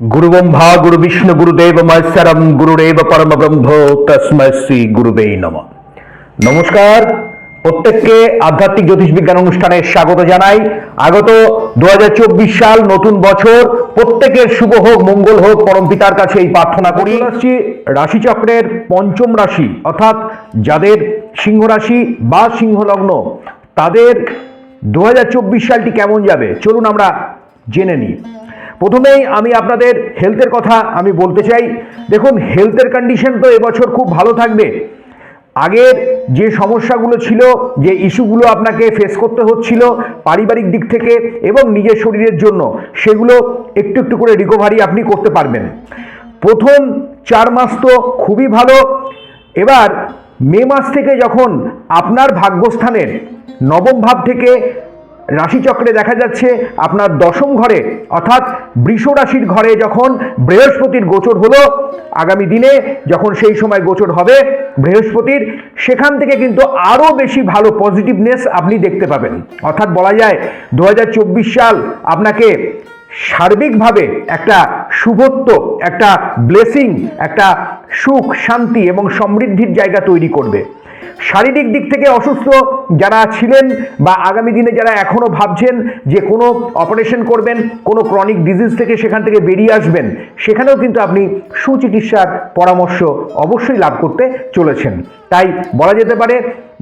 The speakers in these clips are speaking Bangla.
গুরুব্রহ্মা গুরু বিষ্ণু গুরুদেব মহেশ্বরম গুরুদেব পরম ব্রহ্ম তস্ময় শ্রী গুরুবে নম নমস্কার প্রত্যেককে আধ্যাত্মিক জ্যোতিষ বিজ্ঞান অনুষ্ঠানে স্বাগত জানাই। আগত দুহাজার চব্বিশ সাল নতুন বছর প্রত্যেকের শুভ হোক, মঙ্গল হোক, পরম পিতার কাছে এই প্রার্থনা করি। আসছি রাশিচক্রের পঞ্চম রাশি, অর্থাৎ যাদের সিংহ রাশি বা সিংহ লগ্ন, তাদের দু হাজার চব্বিশ সালটি কেমন যাবে? চলুন আমরা জেনে নিই। প্রথমেই আমি আপনাদের হেলথের কথা আমি বলতে চাই। দেখুন হেলথের কন্ডিশন তো এবছর খুব ভালো থাকবে। আগের যে সমস্যাগুলো ছিল, যে ইস্যুগুলো আপনাকে ফেস করতে হচ্ছিল পারিবারিক দিক থেকে এবং নিজের শরীরের জন্য, সেগুলো একটু একটু করে রিকভারি আপনি করতে পারবেন। প্রথম চার মাস তো খুবই ভালো। এবার মে মাস থেকে যখন আপনার ভাগ্যস্থানের নবম ভাব থেকে রাশিচক্রে দেখা যাচ্ছে আপনার দশম ঘরে, অর্থাৎ বৃষ রাশির ঘরে যখন বৃহস্পতির গোচর হলো, আগামী দিনে যখন সেই সময় গোচর হবে বৃহস্পতির, সেখান থেকে কিন্তু আরও বেশি ভালো পজিটিভনেস আপনি দেখতে পাবেন। অর্থাৎ বলা যায় দু হাজার চব্বিশ সাল আপনাকে সার্বিকভাবে একটা শুভত্ব, একটা ব্লেসিং একটা সুখ, শান্তি এবং সমৃদ্ধির জায়গা তৈরি করবে। শারীরিক দিক থেকে অসুস্থ যারা ছিলেন বা আগামী দিনে যারা এখনও ভাবছেন যে কোনো অপারেশন করবেন, কোনো ক্রনিক ডিজিজ থেকে সেখান থেকে বেরিয়ে আসবেন, সেখানেও কিন্তু আপনি সুচিকিৎসার পরামর্শ অবশ্যই লাভ করতে চলেছেন। তাই বলা যেতে পারে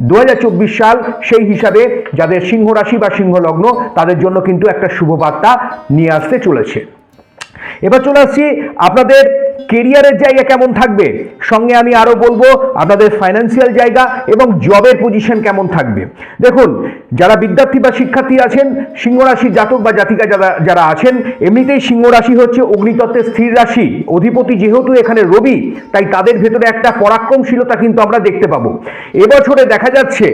দু হাজার চব্বিশ সাল সেই হিসাবে যাদের সিংহ রাশি বা সিংহ লগ্ন, তাদের জন্য কিন্তু একটা শুভ বার্তা নিয়ে আসতে চলেছে। এবার চলে আসছি আপনাদের কেরিয়ারের জায়গা কেমন থাকবে? সঙ্গে আমি আরও বলব, আপনাদের ফাইন্যান্সিয়াল জায়গা এবং জবের পজিশন কেমন থাকবে? দেখুন যারা বিদ্যার্থী বা শিক্ষার্থী আছেন সিংহ রাশির জাতক বা জাতিকা যারা যারা আছেন, এমনিতেই সিংহ রাশি হচ্ছে অগ্নিতত্ত্বের স্থির রাশি। অধিপতি যেহেতু এখানে রবি, তাই তাদের ভেতরে একটা পরাক্রমশীলতা কিন্তু আমরা দেখতে পাবো। এবছরে দেখা যাচ্ছে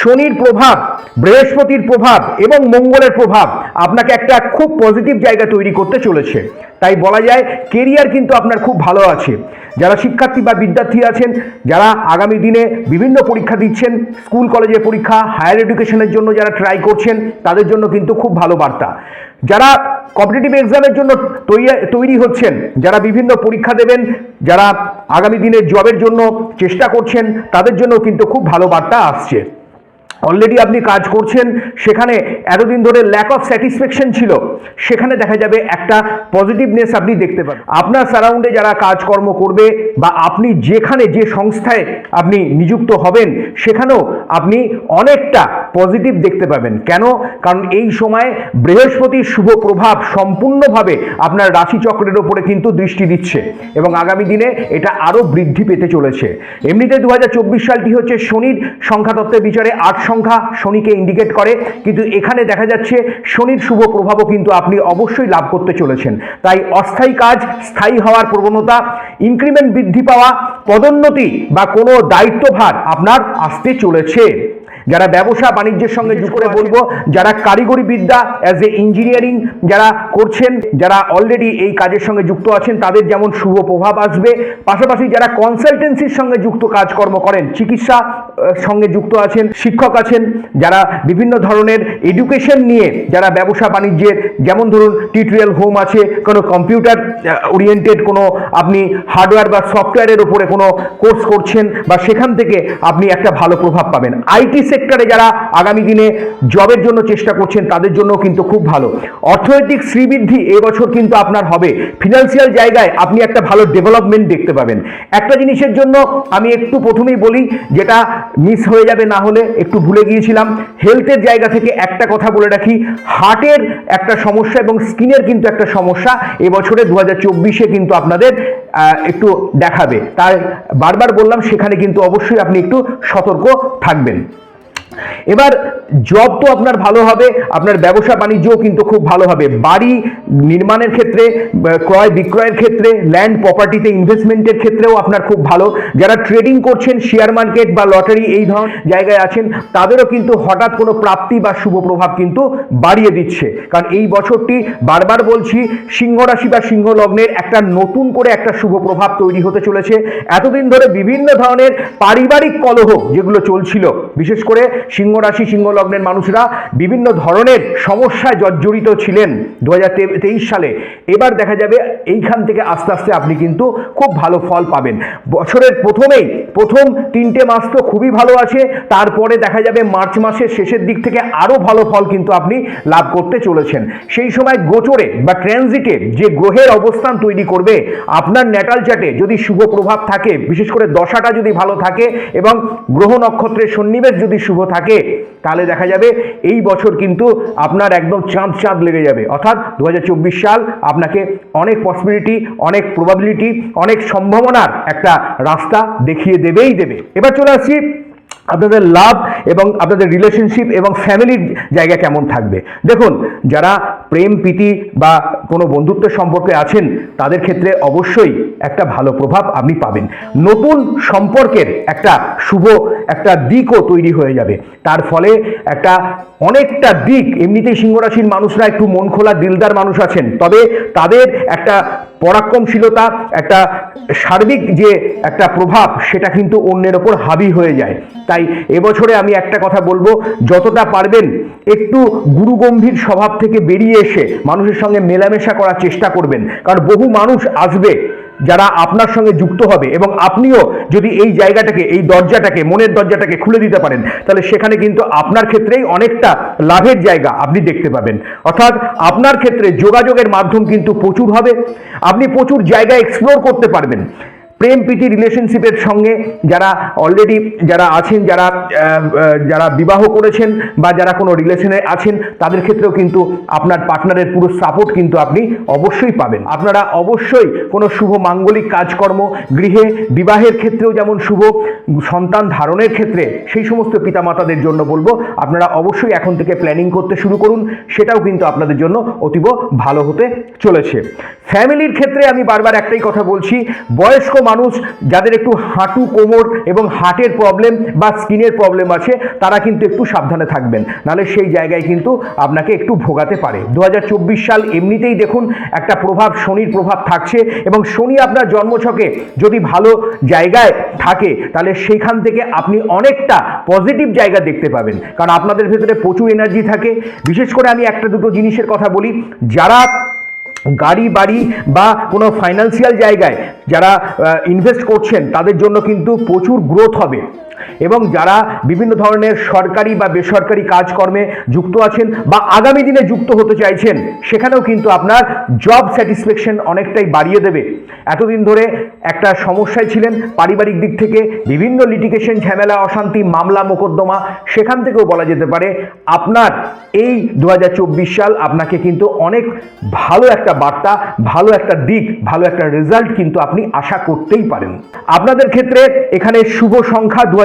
শনির প্রভাব, বৃহস্পতির প্রভাব এবং মঙ্গলের প্রভাব আপনাকে একটা খুব পজিটিভ জায়গা তৈরি করতে চলেছে। তাই বলা যায়, কেরিয়ার কিন্তু আপনার খুব ভালো আছে। যারা শিক্ষার্থী বা বিদ্যার্থী আছেন, যারা আগামী দিনে বিভিন্ন পরীক্ষা দিচ্ছেন, স্কুল, কলেজের পরীক্ষা, হায়ার এডুকেশনের জন্য যারা ট্রাই করছেন, তাদের জন্য কিন্তু খুব ভালো বার্তা। যারা কম্পিটিটিভ এক্সামের জন্য তৈরি হচ্ছেন, যারা বিভিন্ন পরীক্ষা দেবেন, যারা আগামী দিনের জবের জন্য চেষ্টা করছেন, তাদের জন্য কিন্তু খুব ভালো বার্তা আসছে। অলরেডি আপনি কাজ করছেন, সেখানে এতদিন ধরে ল্যাক অফ স্যাটিসফ্যাকশন ছিল, সেখানে দেখা যাবে একটা পজিটিভনেস আপনি দেখতে পাবেন। আপনার সারাউন্ডে যারা কাজকর্ম করবে, বা আপনি যেখানে যে সংস্থায় আপনি নিযুক্ত হবেন, সেখানেও আপনি অনেকটা পজিটিভ দেখতে পাবেন কেন? কারণ এই সময় বৃহস্পতির শুভ প্রভাব সম্পূর্ণভাবে আপনার রাশিচক্রের ওপরে কিন্তু দৃষ্টি দিচ্ছে এবং আগামী দিনে এটা আরও বৃদ্ধি পেতে চলেছে। এমনিতে দু হাজার চব্বিশ সালটি হচ্ছে শনির সংখ্যাতত্ত্বের বিচারে আট সংখ্যা শনিকে ইন্ডিকেট করে, কিন্তু এখানে দেখা যাচ্ছে শনির শুভ প্রভাবও কিন্তু আপনি অবশ্যই লাভ করতে চলেছেন। তাই অস্থায়ী কাজ, স্থায়ী হওয়ার প্রবণতা ইনক্রিমেন্ট বৃদ্ধি পাওয়া, পদোন্নতি বা কোনো দায়িত্বভার আপনার আসতে চলেছে। যারা ব্যবসা বাণিজ্যের সঙ্গে যুক্ত করে বলব যারা কারিগরি বিদ্যা অ্যাজ এ ইঞ্জিনিয়ারিং যারা করছেন যারা অলরেডি এই কাজের সঙ্গে যুক্ত আছেন তাদের যেমন শুভ প্রভাব আসবে। পাশাপাশি যারা কনসালটেন্সির সঙ্গে যুক্ত কাজকর্ম করেন চিকিৎসা সঙ্গে যুক্ত আছেন, শিক্ষক আছেন, যারা বিভিন্ন ধরনের এডুকেশন নিয়ে যারা ব্যবসা বাণিজ্যের, যেমন ধরুন টিউটোরিয়াল হোম আছে, কোনো কম্পিউটার ওরিয়েন্টেড কোনো আপনি হার্ডওয়্যার বা সফটওয়্যারের উপরে কোনো কোর্স করছেন বা সেখান থেকে আপনি একটা ভালো প্রভাব পাবেন। আইটি সেক্টরে যারা আগামী দিনে জবের জন্য চেষ্টা করছেন, তাদের জন্য কিন্তু খুব ভালো। অর্থনৈতিক শ্রীবৃদ্ধি এবছর কিন্তু আপনার হবে। ফিনান্সিয়াল জায়গায় আপনি একটা ভালো ডেভেলপমেন্ট দেখতে পাবেন। একটা জিনিসের জন্য আমি একটু প্রথমেই বলি, যেটা মিস হয়ে যাবে না হলে একটু ভুলে গিয়েছিলাম। হেলথের জায়গা থেকে একটা কথা বলে রাখি হার্টের একটা সমস্যা এবং স্কিনের কিন্তু একটা সমস্যা। এবছরে দু হাজার চব্বিশে কিন্তু আপনাদের একটু দেখাবে। তাই বারবার বললাম, সেখানে কিন্তু অবশ্যই আপনি একটু সতর্ক থাকবেন। এবার জব তো আপনার ভালো হবে, আপনার ব্যবসা বাণিজ্যও কিন্তু খুব ভালো হবে। বাড়ি নির্মাণের ক্ষেত্রে ক্রয় বিক্রয়ের ক্ষেত্রে ল্যান্ড প্রপার্টিতে ইনভেস্টমেন্টের ক্ষেত্রেও আপনার খুব ভালো। যারা ট্রেডিং করছেন শেয়ার মার্কেট বা লটারি এই ধরনের জায়গায় আছেন, তাদেরও কিন্তু হঠাৎ কোনো প্রাপ্তি বা শুভ প্রভাব কিন্তু বাড়িয়ে দিচ্ছে। কারণ এই বছরটি বারবার বলছি সিংহ রাশি বা সিংহ লগ্নের একটা নতুন করে একটা শুভ প্রভাব তৈরি হতে চলেছে। এতদিন ধরে বিভিন্ন ধরনের পারিবারিক কলহ যেগুলো চলছিল, বিশেষ করে সিংহ রাশি সিংহ লগ্নের মানুষরা বিভিন্ন ধরনের সমস্যায় জর্জরিত ছিলেন দু হাজার তেইশ সালে। এবার দেখা যাবে এইখান থেকে আস্তে আস্তে আপনি কিন্তু খুব ভালো ফল পাবেন। বছরের প্রথমেই, প্রথম তিনটে মাস তো খুবই ভালো আছে। তারপরে দেখা যাবে মার্চ মাসের শেষের দিক থেকে আরও ভালো ফল কিন্তু আপনি লাভ করতে চলেছেন। সেই সময় গোচরে বা ট্রানজিটে যে গ্রহের অবস্থান তৈরি করবে, আপনার ন্যাটাল চার্টে যদি শুভ প্রভাব থাকে, বিশেষ করে দশাটা যদি ভালো থাকে এবং গ্রহ নক্ষত্রের সন্নিবেশ যদি শুভ থাকে তাহলে দেখা যাবে এই বছর কিন্তু আপনার একদম চাঁদ চাঁদ লেগে যাবে। অর্থাৎ দু হাজার চব্বিশ সাল আপনাকে অনেক পসিবিলিটি অনেক প্রবাবিলিটি অনেক সম্ভাবনার একটা রাস্তা দেখিয়ে দেবেই দেবে। এবার চলে আসছি আপনাদের লাভ এবং আপনাদের রিলেশনশিপ এবং ফ্যামিলির জায়গা কেমন থাকবে। দেখুন, যারা প্রেম, প্রীতি বা কোনো বন্ধুত্ব সম্পর্কে আছেন, তাদের ক্ষেত্রে অবশ্যই একটা ভালো প্রভাব আপনি পাবেন। নতুন সম্পর্কের একটা শুভ একটা দিকও তৈরি হয়ে যাবে। তার ফলে একটা অনেকটা দিক, এমনিতেই সিংহরাশির মানুষরা একটু মন খোলা দিলদার মানুষ আছেন, তবে তাদের একটা পরাক্রমশীলতা, একটা সার্বিক যে একটা প্রভাব, সেটা কিন্তু অন্যের ওপর হাবি হয়ে যায়। তাই এবছরে আমি একটা কথা বলব, যতটা পারবেন একটু গুরুগম্ভীর স্বভাব থেকে বেরিয়ে এসে মানুষের সঙ্গে মেলামেশা করার চেষ্টা করবেন। কারণ বহু মানুষ আসবে যারা আপনার সঙ্গে যুক্ত হবে এবং আপনিও যদি এই জায়গাটাকে, এই দরজাটাকে, মনের দরজাটাকে খুলে দিতে পারেন, তাহলে সেখানে কিন্তু আপনার ক্ষেত্রেই অনেকটা লাভের জায়গা আপনি দেখতে পাবেন। অর্থাৎ আপনার ক্ষেত্রে যোগাযোগের মাধ্যম কিন্তু প্রচুর হবে। আপনি প্রচুর জায়গা এক্সপ্লোর করতে পারবেন। প্রেম প্রীতি রিলেশনশিপের সঙ্গে যারা অলরেডি যারা আছেন, যারা যারা বিবাহ করেছেন বা যারা কোনো রিলেশনে আছেন, তাদের ক্ষেত্রেও কিন্তু আপনার পার্টনারের পুরো সাপোর্ট কিন্তু আপনি অবশ্যই পাবেন। আপনারা অবশ্যই কোনো শুভ মাঙ্গলিক কাজকর্ম, গৃহে, বিবাহের ক্ষেত্রেও যেমন শুভ, সন্তান ধারণের ক্ষেত্রে সেই সমস্ত পিতামাতাদের জন্য বলব, আপনারা অবশ্যই এখন থেকে প্ল্যানিং করতে শুরু করুন, সেটাও কিন্তু আপনাদের জন্য অতীব ভালো হতে চলেছে। ফ্যামিলির ক্ষেত্রে আমি বারবার একটাই কথা বলছি, বয়স্ক মানুষ যাদের একটু হাঁটু কোমর এবং হার্টের প্রবলেম বা স্কিনের প্রবলেম আছে, তারা কিন্তু একটু সাবধানে থাকবেন। নাহলে সেই জায়গায় কিন্তু আপনাকে একটু ভোগাতে পারে। দু হাজার চব্বিশ সাল এমনিতেই দেখুন একটা প্রভাব, শনির প্রভাব থাকছে এবং শনি আপনার জন্মছকে যদি ভালো জায়গায় থাকে, তাহলে সেইখান থেকে আপনি অনেকটা পজিটিভ জায়গা দেখতে পাবেন। কারণ আপনাদের ভেতরে প্রচুর এনার্জি থাকে। বিশেষ করে আমি একটা দুটো জিনিসের কথা বলি। যারা গাড়ি, বাড়ি বা কোনো ফাইন্যান্সিয়াল জায়গায় যারা ইনভেস্ট করছেন, তাদের জন্য কিন্তু প্রচুর গ্রোথ হবে। এবং যারা বিভিন্ন ধরনের সরকারি বা বেসরকারি কাজকর্মে যুক্ত আছেন বা আগামী দিনে যুক্ত হতে চাইছেন, সেখানেও কিন্তু আপনার জব স্যাটিসফ্যাকশন অনেকটাই বাড়িয়ে দেবে। এতদিন ধরে একটা সমস্যায় ছিলেন, পারিবারিক দিক থেকে বিভিন্ন লিটিগেশন ঝামেলা, অশান্তি, মামলা, মোকদ্দমা, সেখান থেকেও বলা যেতে পারে আপনার এই দু হাজার চব্বিশ সাল আপনাকে কিন্তু অনেক ভালো একটা বার্তা, ভালো একটা দিক, ভালো একটা রেজাল্ট কিন্তু আপনি আশা করতেই পারেন। আপনাদের ক্ষেত্রে এখানে শুভ সংখ্যা দু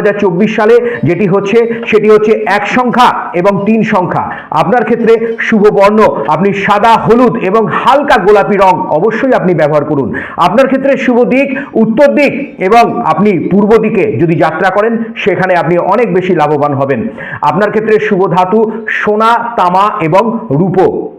সালে যেটি হচ্ছে, সেটি হচ্ছে এক সংখ্যা এবং তিন সংখ্যা। আপনার ক্ষেত্রে শুভ বর্ণ, আপনি সাদা, হলুদ এবং হালকা গোলাপি রং অবশ্যই আপনি ব্যবহার করুন। আপনার ক্ষেত্রে শুভ দিক, উত্তর দিক এবং আপনি পূর্ব দিকে যদি যাত্রা করেন, সেখানে আপনি অনেক বেশি লাভবান হবেন। আপনার ক্ষেত্রে শুভ ধাতু, সোনা, তামা এবং রূপো।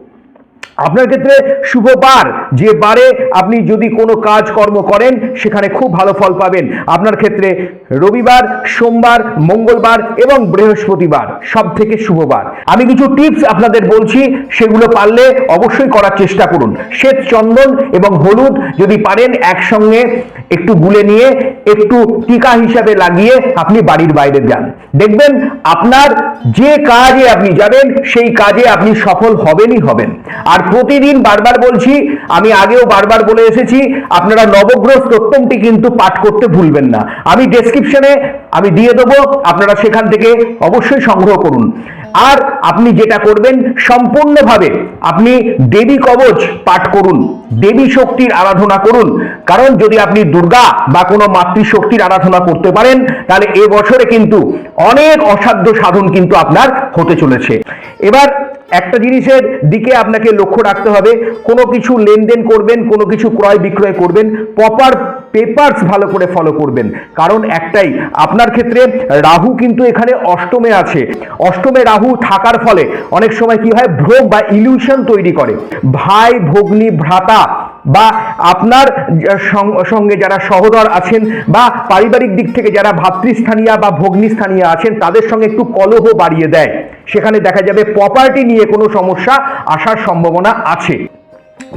আপনার ক্ষেত্রে শুভ বার। যে বারে আপনি যদি কোনো কাজ কর্ম করেন, সেখানে খুব ভালো ফল পাবেন। আপনার ক্ষেত্রে রবিবার, সোমবার, মঙ্গলবার এবং বৃহস্পতিবার সব থেকে শুভবার আমি কিছু টিপস আপনাদের বলছি, সেগুলো পারলে অবশ্যই করার চেষ্টা করুন। শ্বেত চন্দন এবং হলুদ যদি পারেন একসঙ্গে একটু গুলে নিয়ে, একটু টিকা হিসাবে লাগিয়ে আপনি বাড়ির বাইরে যান। দেখবেন আপনার যে কাজে আপনি যাবেন, সেই কাজে আপনি সফল হবেনই হবেন। আর প্রতিদিন বারবার বলছি, আমি আগেও বারবার বলে এসেছি, আপনারা নবগ্রহ স্তোত্তমটি কিন্তু পাঠ করতে ভুলবেন না। আমি ডেসক্রিপশনে আমি দিয়ে দেবো, আপনারা সেখান থেকে অবশ্যই সংগ্রহ করুন। আর আপনি যেটা করবেন সম্পূর্ণভাবে আপনি দেবী কবচ পাঠ করুন, দেবী শক্তির আরাধনা করুন। কারণ যদি আপনি দুর্গা বা কোনো মাতৃশক্তির আরাধনা করতে পারেন, তাহলে এ বছরে কিন্তু অনেক অসাধ্য সাধন কিন্তু আপনার হতে চলেছে। এবার একটা জিনিসের দিকে আপনাকে লক্ষ্য রাখতে হবে, কোনো কিছু লেনদেন করবেন, কোনো কিছু ক্রয় বিক্রয় করবেন প্রপার পেপারস ভালো করে ফলো করবেন। কারণ একটাই, আপনার ক্ষেত্রে রাহু কিন্তু এখানে অষ্টমে আছে। অষ্টমে রাহু থাকার ফলে অনেক সময় কি হয় ভ্রোগ বা ইলিউশন তৈরি করে। ভাই, ভগ্নী, ভ্রাতা বা আপনার সঙ্গে যারা সহদর আছেন বা পারিবারিক দিক থেকে যারা ভাতৃস্থানীয় বা ভগ্নিস্থানীয় আছেন, তাদের সঙ্গে একটু কলহ বাড়িয়ে দেয়। সেখানে দেখা যাবে প্রপার্টি নিয়ে কোনো সমস্যা আসার সম্ভাবনা আছে।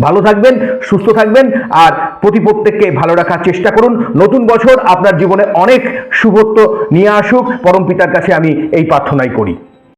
ভালো থাকবেন, সুস্থ থাকবেন, আর প্রতি প্রত্যেককে ভালো রাখার চেষ্টা করুন। নতুন বছর আপনার জীবনে অনেক শুভত্ব নিয়ে আসুক। পরম পিতার কাছে আমি এই প্রার্থনাই করি।